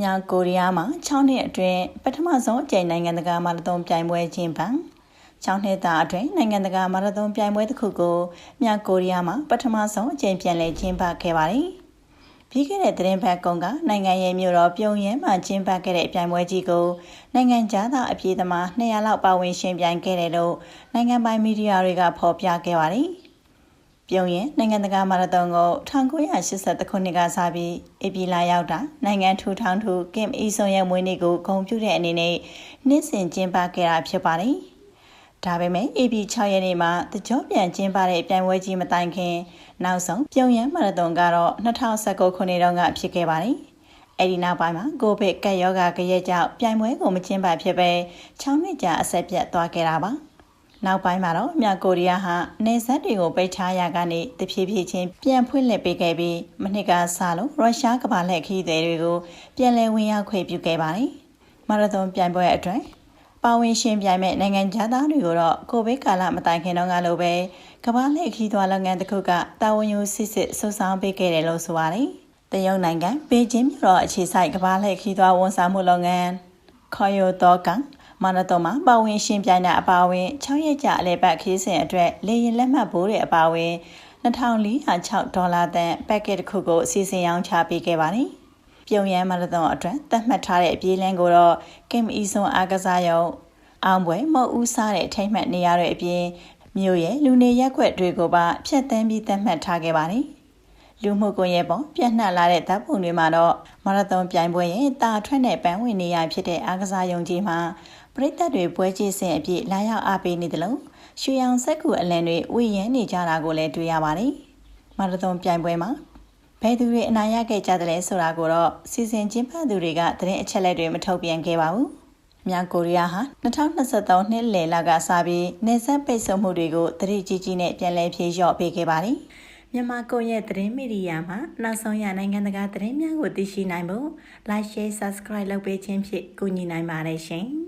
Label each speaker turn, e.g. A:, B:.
A: မြောက်ကိုရီးယားမှာ6နှစ်အတွင်းပထမဆုံးအကြိမ်နိုင်ငံတကာမာရသွန်ပြိုင်ပွဲကျင်းပ6နှစ်တာအတွင်းနိုင်ငံတကာမာရသွန်ပြိုင်ပွဲတစ်ခုကိုမြောက်ကိုရီးယားမှာပထမဆုံးအကြိမ်ပြန်လည်ကျင်းပခဲ့ပါတယ်။ပြီးခဲ့တဲ့သတင်းပတ်ကုန်းကနိုင်ငံရဲ့မြို့တော်ပြုံးရင်းမှာကျင်းပခဲ့တဲ့ပြိုင်ပွဲကြီးကိုနိုင်ငံသားအပြေးသမား200လောက်ပါဝင်ရှင်ပြိုင်ခဲ့တယ်လို့နိုင်ငံပိုင်မီဒီယာတွေကဖော်ပြခဲ့ပါတယ်။ ပြုံးရင်နိုင်ငံတကာမာရသွန်ကို1983ခုနှစ်ကစပြီးအပြည်လာရောက်တာနိုင်ငံထူထောင်ထူကင်အီဆွန်ရဲ့မွေးနေ့ကိုဂုဏ်ပြုတဲ့အနေနဲ့နှစ်စဉ်ကျင်းပခဲ့တာဖြစ်ပါတယ်။ဒါပေမဲ့ AB 6ရက်နေ့မှာတကြောပြန်ကျင်းပတဲ့ပြိုင်ပွဲကြီးမတိုင်ခင်နောက်ဆုံးပြုံးရန်မာရသွန်ကတော့2019ခုနှစ်တုန်းကဖြစ်ခဲ့ပါတယ်။အဲဒီနောက်ပိုင်းမှာကိုဗစ်ကပ်ရောဂါကြရဲ့ကြောင့်ပြိုင်ပွဲကိုမကျင်းပဖြစ်ပဲ6နှစ်ကြာအဆက်ပြတ်သွားခဲ့တာပါ။ နောက်ပိုင်းမှာတော့မြောက်ကိုရီးယားဟာနေဆက်တွေကိုပိတ်ထားရကနေတဖြည်းဖြည်းချင်းပြန်ဖွင့်လှစ်ပေးခဲ့ပြီးမနှစ်ကစလို့ရုရှားကမ္ဘာလှည့်ခရီးသည်တွေကိုပြန်လည်ဝင်ရောက်ခွင့်ပြုခဲ့ပါတယ်။မာရသွန်ပြိုင်ပွဲအတွင်းပါဝင်ရှင်ပြိုင်မဲ့နိုင်ငံသားတွေကိုတော့ကိုဗစ်ကာလမတိုင်ခင်တော့ကလိုပဲကမ္ဘာလှည့်ခရီးသွားလုပ်ငန်းတစ်ခုကတာဝန်ယူစစ်စစ်ဆွဆောင်ပေးခဲ့တယ်လို့ဆိုပါတယ်။တရုတ်နိုင်ငံဘေကျင်းမြို့တော်အခြေစိုက်ကမ္ဘာလှည့်ခရီးသွားဝန်ဆောင်မှုလုပ်ငန်းခေါ်ယိုတော့က မာနတော်မှာပါဝင်ရှင်ပြိုင်တဲ့အပါအဝင်6ရက်ကြာအလဲပတ်ခီးစဉ်အတွက်လေရင်လက်မှတ်ဘိုးတဲ့အပါအဝင်2406ဒေါ်လာတန်ပက်ကက်တစ်ခုကိုအစီအစဉ်ရောင်းချပေးခဲ့ပါတယ်။ပြုံရန်မာရသွန်အတွက်သတ်မှတ်ထားတဲ့အပြေးလန်းကိုတော့ကင်မအီဆွန်အားကစားရုံအောင်ပွဲမဟုတ်ဦးစားတဲ့ထိမ့်မှတ်နေရတဲ့အပြင်မြို့ရဲ့လူနေရက်ွက်တွေကိုပါဖျက်ဆီးပြီးသတ်မှတ်ထားခဲ့ပါတယ်။လူမှုကွန်ရက်ပေါ်ပြန့်နှံ့လာတဲ့ဓာတ်ပုံတွေမှာတော့မာရသွန်ပြိုင်ပွဲရဲ့တာထွက်တဲ့ပန်းဝင်နေရဖြစ်တဲ့အားကစားယုံကြီးမှာ ပရိသတ်တွေပွဲကြည့်စဉ်အပြည့်လာရောက်အားပေးနေတယ်လို့ရွှေရောင်စက်ကူအလံတွေဝေရမ်းနေကြတာကိုလည်းတွေ့ရပါတယ်။မာရသွန်ပြိုင်ပွဲမှာဘယ်သူတွေအနိုင်ရခဲ့ကြတယ်လဲဆိုတာကိုတော့စီစဉ်ကျင်းပသူတွေကသတင်းအချက်လက်တွေမထုတ်ပြန်ခဲ့ပါဘူး။မြောက်ကိုရီးယားဟာ2023နှစ်လယ်လကစပြီးနေဆက်ပိတ်ဆို့မှုတွေကိုတတိကြီးကြီးနဲ့ပြန်လည်ဖြေလျော့ပေးခဲ့ပါတယ်။မြန်မာကွန်ရက်သတင်းမီဒီယာမှာနောက်ဆုံးရနိုင်ငံတကာသတင်းများကိုသိရှိနိုင်ဖို့ Like Share Subscribe လုပ်ပေးခြင်းဖြင့်ကူညီနိုင်ပါတယ်ရှင်။